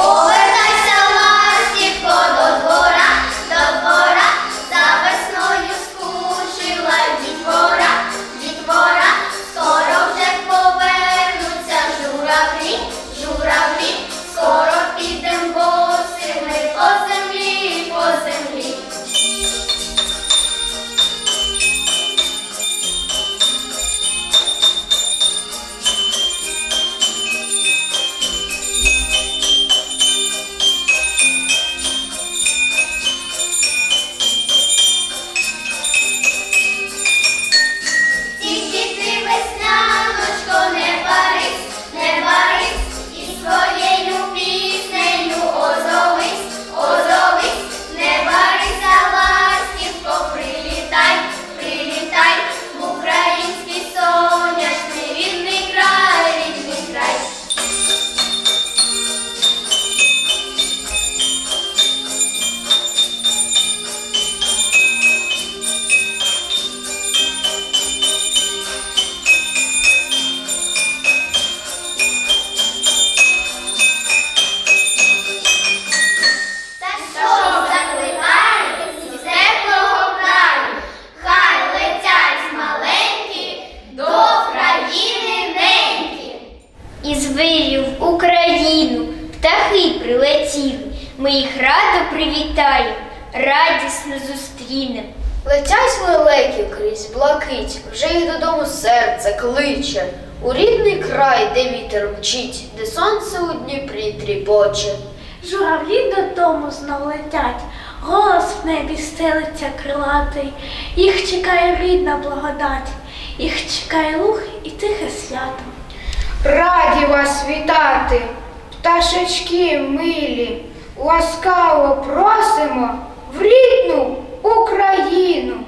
오해 із в Україну птахи прилетіли. Ми їх радо привітаємо, радісно зустрінем. Летять лелеки крізь блакить, вже їх додому серце кличе. У рідний край, де вітер мчить, де сонце у Дніпрі тріпоче. Журавлі додому знов летять, голос в небі стелиться крилатий, їх чекає рідна благодать, їх чекає лух і тихе свято. Раді вас вітати, пташечки милі, ласкаво просимо в рідну Україну.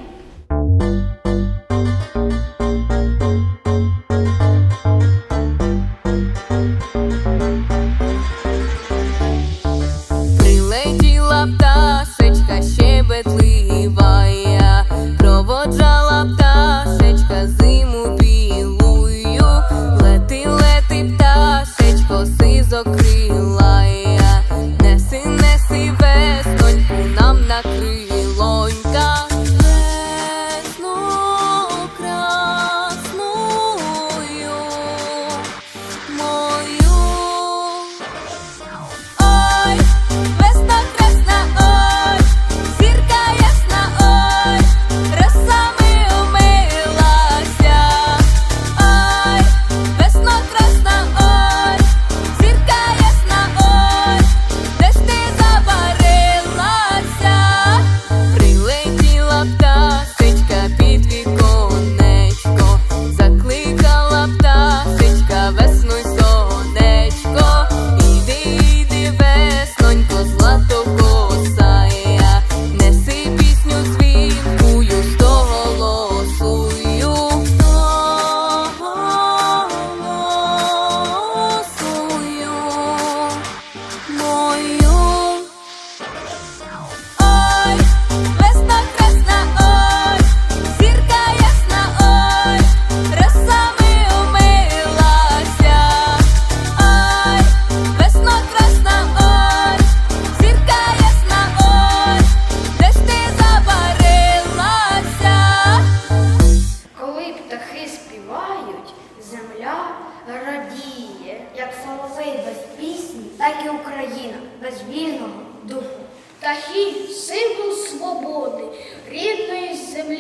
радіє, як соловей без пісні, так і Україна без вільного духу. та хід – символ свободи, рідної землі.